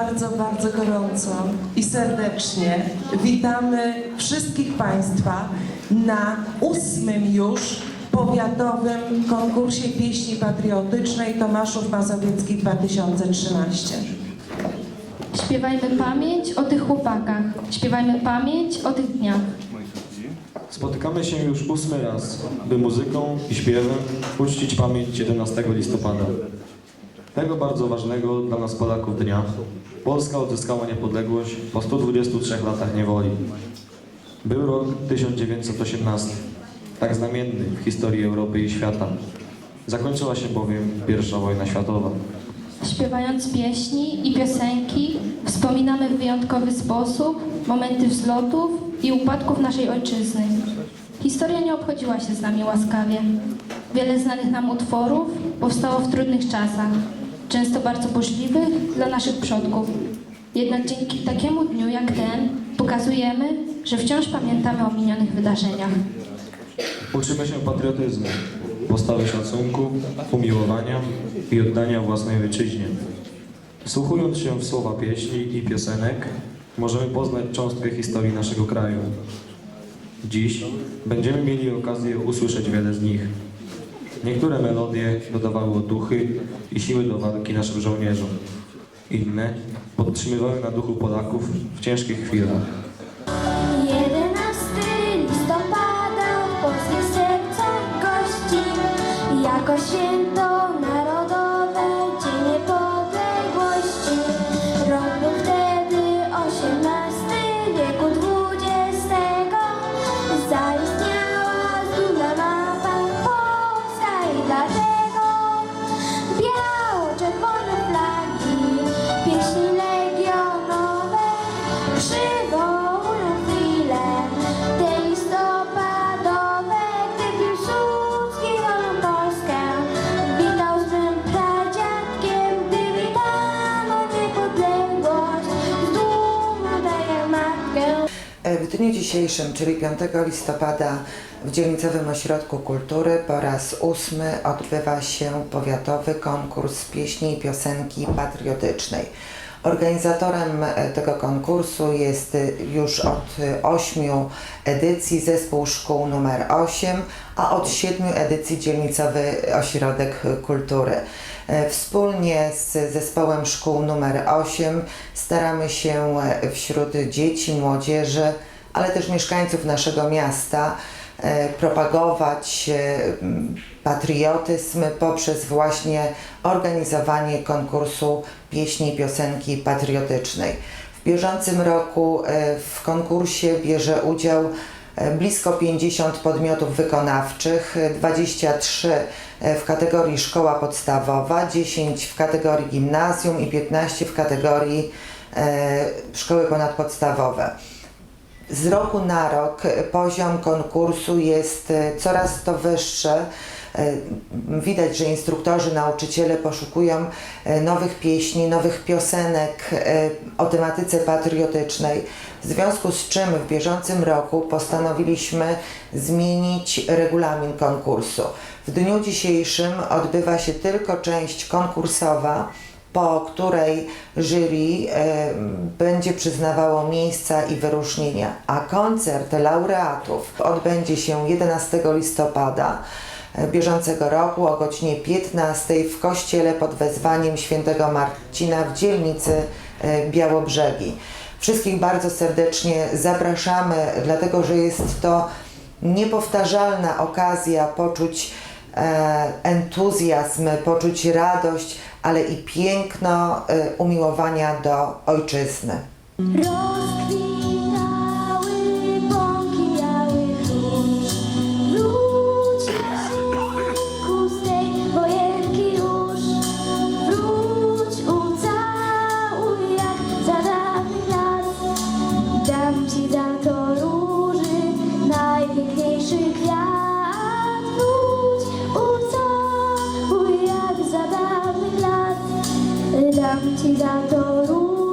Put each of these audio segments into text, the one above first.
Bardzo, bardzo gorąco i serdecznie witamy wszystkich Państwa na ósmym już powiatowym konkursie pieśni patriotycznej Tomaszów Mazowiecki 2013. Śpiewajmy pamięć o tych chłopakach. Śpiewajmy pamięć o tych dniach. Spotykamy się już ósmy raz, by muzyką i śpiewem uczcić pamięć 11 listopada. Tego bardzo ważnego dla nas Polaków dnia. Polska odzyskała niepodległość po 123 latach niewoli. Był rok 1918, tak znamienny w historii Europy i świata. Zakończyła się bowiem I wojna światowa. Śpiewając pieśni i piosenki, wspominamy w wyjątkowy sposób momenty wzlotów i upadków naszej ojczyzny. Historia nie obchodziła się z nami łaskawie. Wiele znanych nam utworów powstało w trudnych czasach, często bardzo burzliwych dla naszych przodków. Jednak dzięki takiemu dniu jak ten pokazujemy, że wciąż pamiętamy o minionych wydarzeniach. Uczymy się patriotyzmu, postawy szacunku, umiłowania i oddania własnej ojczyźnie. Wsłuchując się w słowa pieśni i piosenek, możemy poznać cząstkę historii naszego kraju. Dziś będziemy mieli okazję usłyszeć wiele z nich. Niektóre melodie dodawały otuchy i siły do walki naszym żołnierzom. Inne podtrzymywały na duchu Polaków w ciężkich chwilach. 11 listopada w polskich sercach gości jako święto W dniu dzisiejszym, czyli 5 listopada w Dzielnicowym Ośrodku Kultury po raz ósmy odbywa się powiatowy konkurs pieśni i piosenki patriotycznej. Organizatorem tego konkursu jest już od ośmiu edycji zespół szkół numer 8, a od siedmiu edycji Dzielnicowy Ośrodek Kultury. E, Wspólnie z zespołem szkół numer 8 staramy się e, wśród dzieci, młodzieży, ale też mieszkańców naszego miasta e, propagować patriotyzm poprzez właśnie organizowanie konkursu pieśni i piosenki patriotycznej. W bieżącym roku w konkursie bierze udział blisko 50 podmiotów wykonawczych, e, 23 w kategorii szkoła podstawowa, 10 w kategorii gimnazjum i 15 w kategorii e, szkoły ponadpodstawowe. Z roku na rok e, poziom konkursu jest e, coraz to wyższy. E, Widać, że instruktorzy, nauczyciele poszukują e, nowych pieśni, nowych piosenek e, o tematyce patriotycznej. W związku z czym w bieżącym roku postanowiliśmy zmienić regulamin konkursu. W dniu dzisiejszym odbywa się tylko część konkursowa po której jury e, będzie przyznawało miejsca i wyróżnienia, a koncert laureatów odbędzie się 11 listopada bieżącego roku o godzinie 15 w kościele pod wezwaniem świętego Marcina w dzielnicy e, Białobrzegi. Wszystkich bardzo serdecznie zapraszamy, dlatego że jest to niepowtarzalna okazja poczuć e, entuzjazm, poczuć radość, ale i piękno e, umiłowania do ojczyzny. Rozkwitały 낭지라도록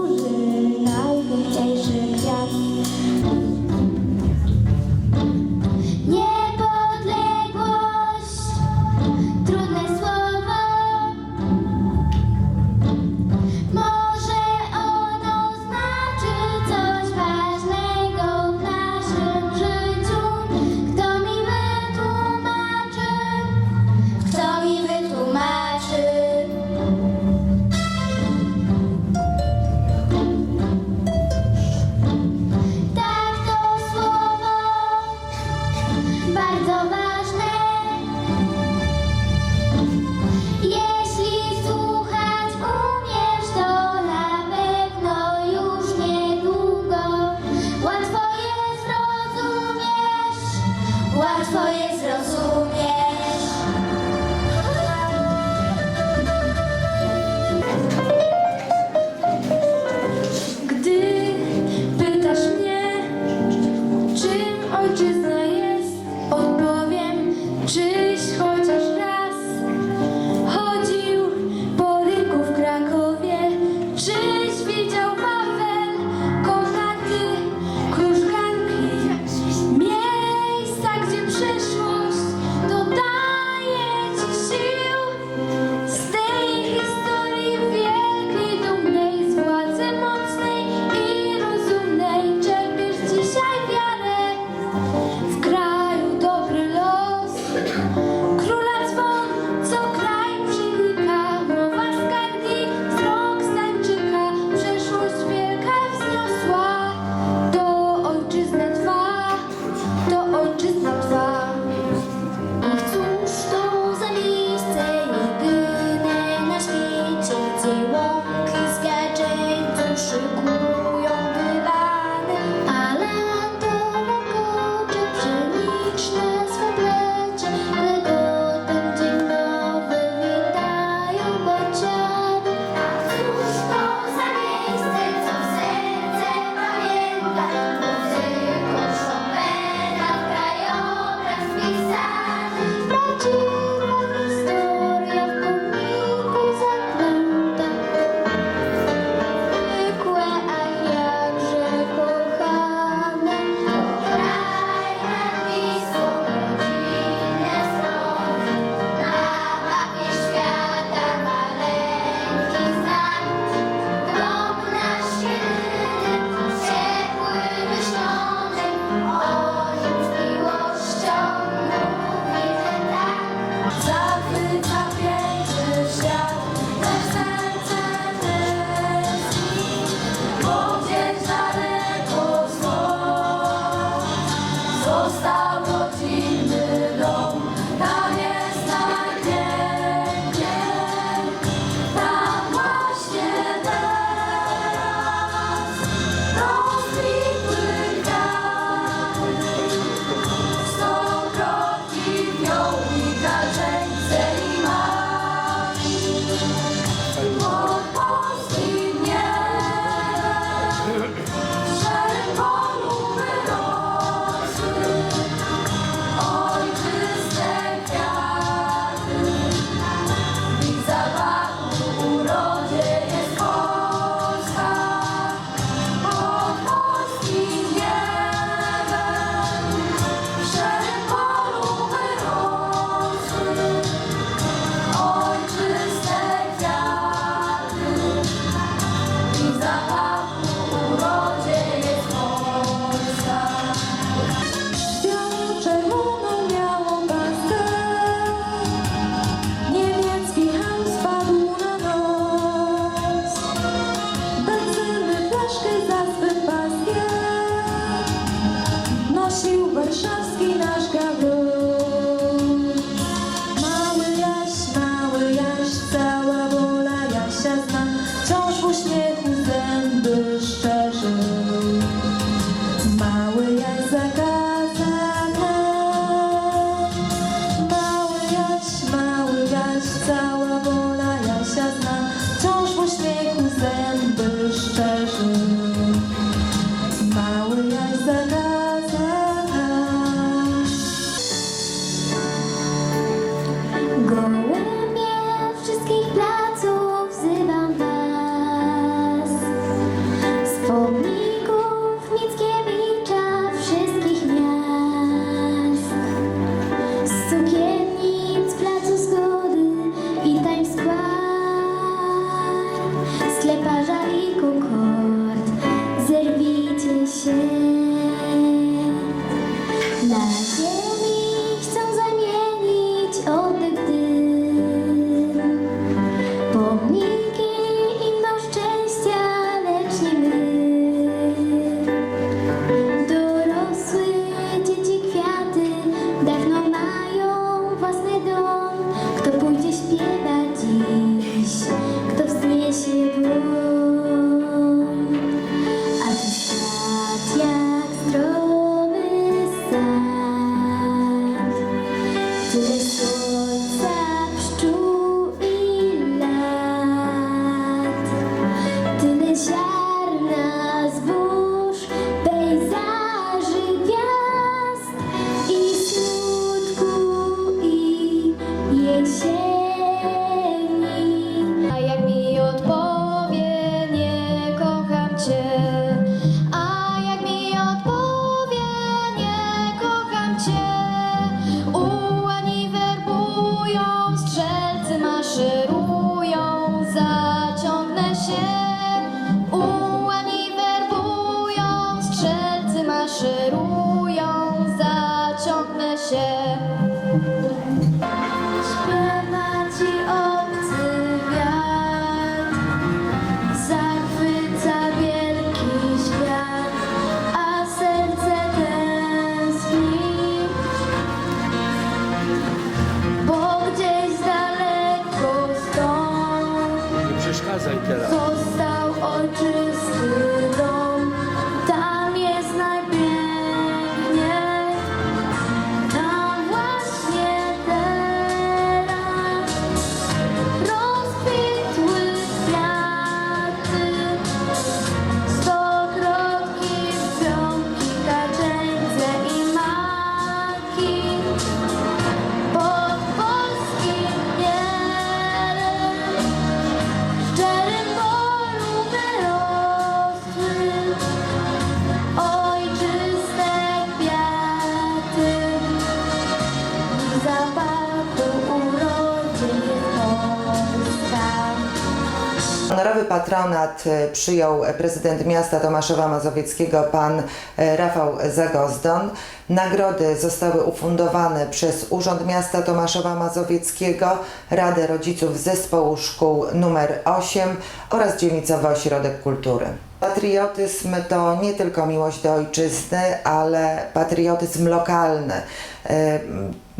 patronat e, przyjął prezydent miasta Tomaszowa Mazowieckiego pan e, Rafał Zagozdon. Nagrody zostały ufundowane przez Urząd Miasta Tomaszowa Mazowieckiego, Radę Rodziców Zespołu Szkół nr 8 oraz Dzielnicowy Ośrodek Kultury. Patriotyzm to nie tylko miłość do ojczyzny, ale patriotyzm lokalny.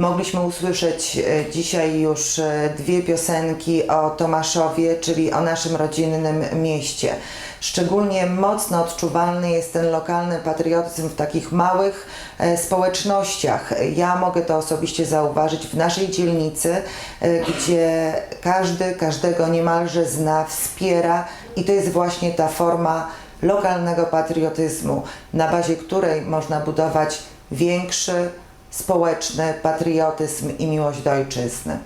Mogliśmy usłyszeć e, dzisiaj już e, dwie piosenki o Tomaszowie, czyli o naszym rodzinnym mieście. Szczególnie mocno odczuwalny jest ten lokalny patriotyzm w takich małych e, społecznościach. Ja mogę to osobiście zauważyć w naszej dzielnicy, gdzie każdy każdego niemalże zna, wspiera i to jest właśnie ta forma lokalnego patriotyzmu, na bazie której można budować większy społeczny patriotyzm i miłość do ojczyzny.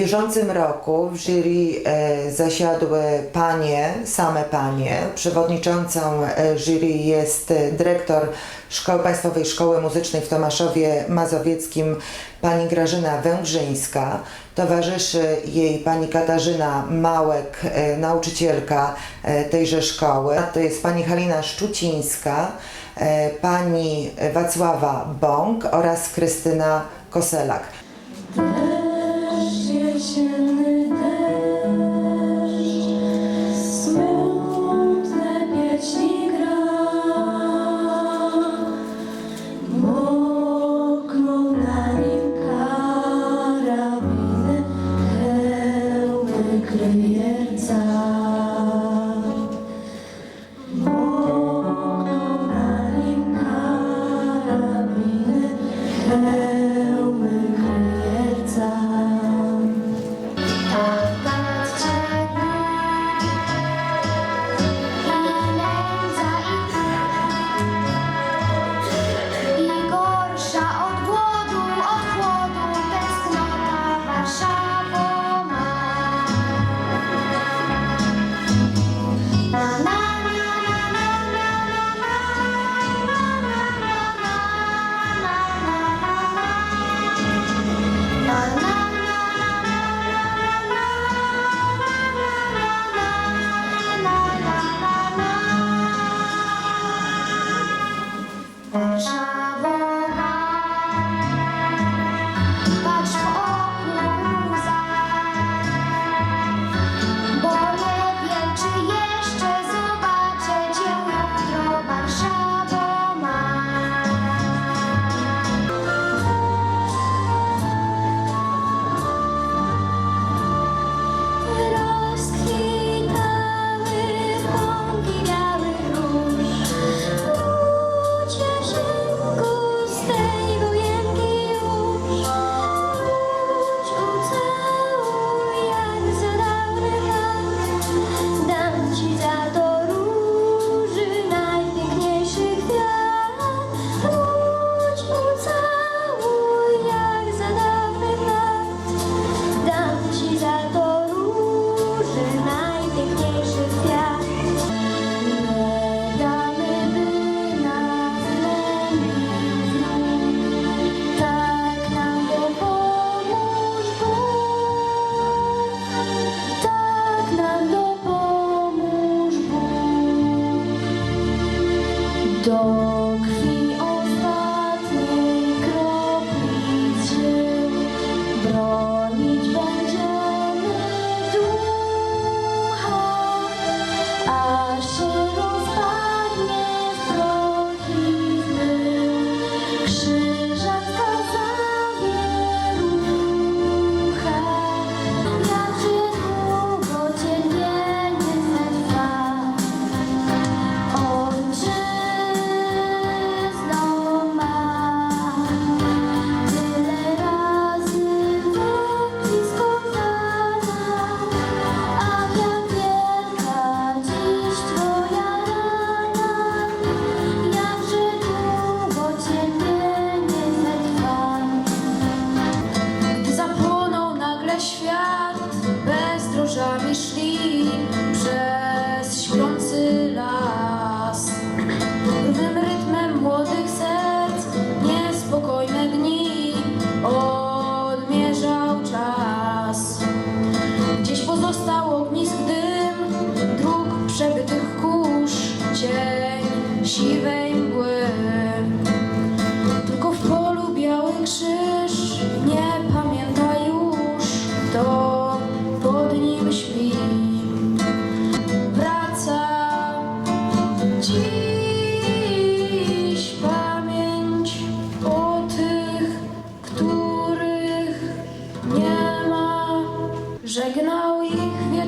bieżącym roku w jury e, zasiadły panie, same panie. Przewodniczącą e, jury jest e, dyrektor Szkoły Państwowej Szkoły Muzycznej w Tomaszowie Mazowieckim pani Grażyna Węgrzyńska. Towarzyszy jej pani Katarzyna Małek, nauczycielka tejże szkoły. To jest pani Halina Szczucińska, pani Wacława Bąk oraz Krystyna Koselak. Should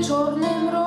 чорним роком.